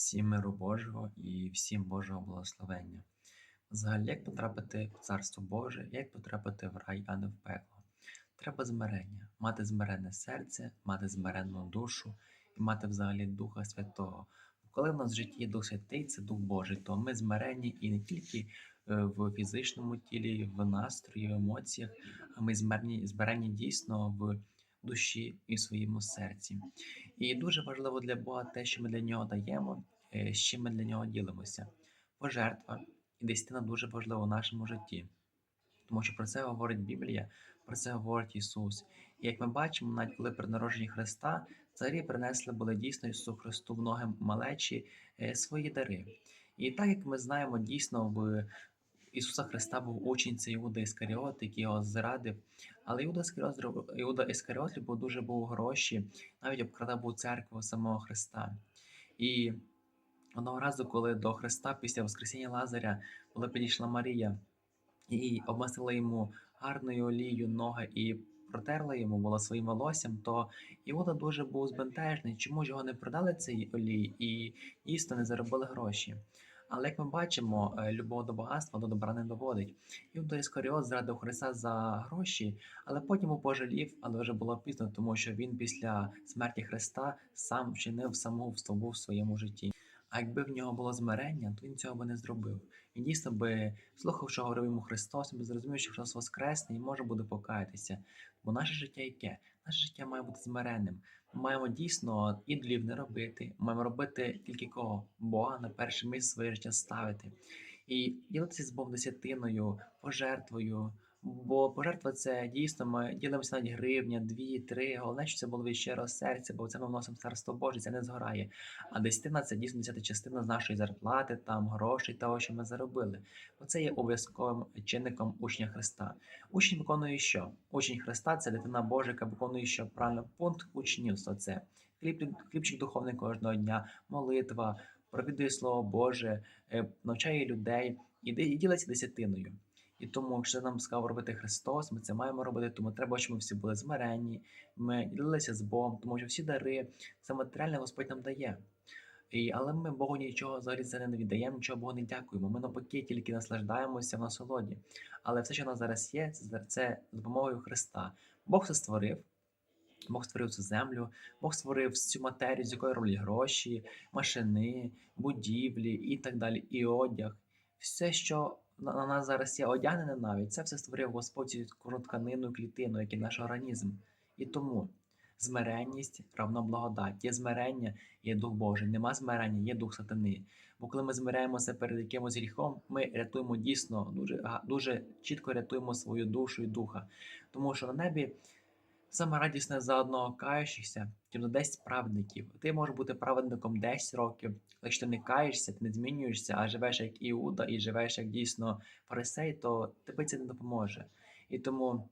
Всім миру Божого і всім Божого благословення. Взагалі, як потрапити в Царство Боже, як потрапити в рай, а не в пекло? Треба змирення, мати змиренне серце, мати змиренну душу і мати взагалі Духа Святого. Коли в нас в житті є Дух Святий, це Дух Божий, то ми змиренні і не тільки е, в фізичному тілі, в настрої, в емоціях, а ми змирені, змиренні дійсно в душі і своєму серці. І дуже важливо для Бога те, що ми для нього даємо, е, з чим ми для нього ділимося. Пожертва і десятина дуже важлива в нашому житті. Тому що про це говорить Біблія, про це говорить Ісус. І як ми бачимо, навіть коли при народженні Христа царі принесли були дійсно Ісусу Христу в ноги малечі е, свої дари. І так як ми знаємо, дійсно в Ісуса Христа був учень це Іуда Іскаріот, який його зрадив. Але Іуда Іскаріот, Іуда Іскаріот любив дуже був гроші, навіть обкрадав був церкву самого Христа. І одного разу, коли до Христа після Воскресіння Лазаря, коли підійшла Марія і обмастила йому гарною олією ноги і протерла йому було своїм волоссям, то Іуда дуже був збентежений, чому ж його не продали цей олій і дійсно не заробили гроші. Але як ми бачимо, е, любов до багатства до добра не доводить. Юда Іскаріот зрадив Христа за гроші, але потім пожалів, але вже було пізно, тому що він після смерті Христа сам вчинив самогубство був в своєму житті. А якби в нього було змирення, то він цього би не зробив. Він дійсно би слухав, що говорив йому Христос, він зрозумів, що Христос воскресне і може буде покаятися. Бо наше життя яке? Наше життя має бути змиренним. Ми маємо дійсно ідолів не робити. Маємо робити тільки кого? Бога на перше місце своє життя ставити. І ділитися з Богом десятиною, пожертвою. Бо пожертва це дійсно ми ділимося навіть гривня, дві, три. Головне, що це було від щирого серця, бо це ми вносимо в царство Боже, це не згорає. А десятина це дійсно десята частина з нашої зарплати, там грошей, того, що ми заробили. Бо це є обов'язковим чинником учня Христа. Учень виконує що? Учень Христа це дитина Божа, яка виконує що правильно пункт учнівства. Це хліб, хлібчик духовний кожного дня, молитва, провідує Слово Боже, е, навчає людей і і ділиться десятиною. І тому, якщо нам сказав робити Христос, ми це маємо робити, тому треба, щоб ми всі були змиренні, ми ділилися з Богом, тому що всі дари, все матеріальне Господь нам дає. І, але ми Богу нічого взагалі це не віддаємо, нічого Богу не дякуємо. Ми навпаки тільки наслаждаємося в насолоді. Але все, що в нас зараз є, це, це з допомогою Христа. Бог це створив. Бог створив цю землю, Бог створив цю матерію, з якої роблять гроші, машини, будівлі і так далі, і одяг. Все, що на на нас зараз є одягнене навіть, це все створив Господь цю тканину, клітину, як і наш організм. І тому змиренність равно благодать. Є змирення, є Дух Божий. Нема змирення, є Дух Сатани. Бо коли ми змиряємося перед якимось гріхом, ми рятуємо дійсно дуже, дуже чітко рятуємо свою душу і духа. Тому що на небі саме радісне за одного каючихся, тим за 10 праведників. Ти можеш бути праведником 10 років, якщо ти не каєшся, ти не змінюєшся, а живеш як Іуда і живеш як дійсно фарисей, то тебе це не допоможе. І тому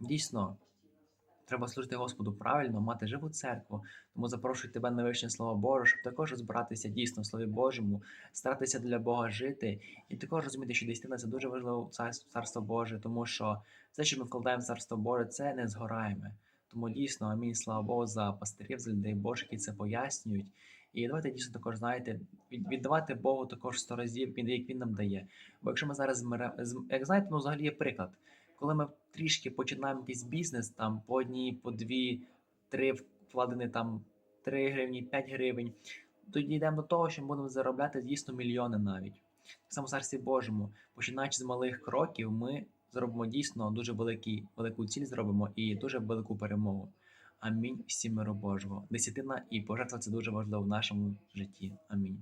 дійсно треба служити Господу правильно, мати живу церкву. Тому запрошую тебе на вищне слово Боже, щоб також розбиратися дійсно в Слові Божому, старатися для Бога жити, і також розуміти, що десятина це дуже важливо царство Боже, тому що все, що ми вкладаємо в царство Боже, це не згораємо. Тому дійсно, амінь, слава Богу, за пастирів, за людей Божих, які це пояснюють. І давайте дійсно також знаєте, віддавати Богу також сто разів, як він нам дає. Бо якщо ми зараз змире, зм- як знаєте, ну взагалі є приклад, коли ми трішки починаємо якийсь бізнес, там по одній, по дві, три вкладені там 3 гривні, 5 гривень, тоді йдемо до того, що ми будемо заробляти дійсно мільйони навіть. Так само в царстві Божому, починаючи з малих кроків, ми зробимо дійсно дуже великий, велику ціль зробимо і дуже велику перемогу. Амінь. Всім миру Божого. Десятина і пожертва це дуже важливо в нашому житті. Амінь.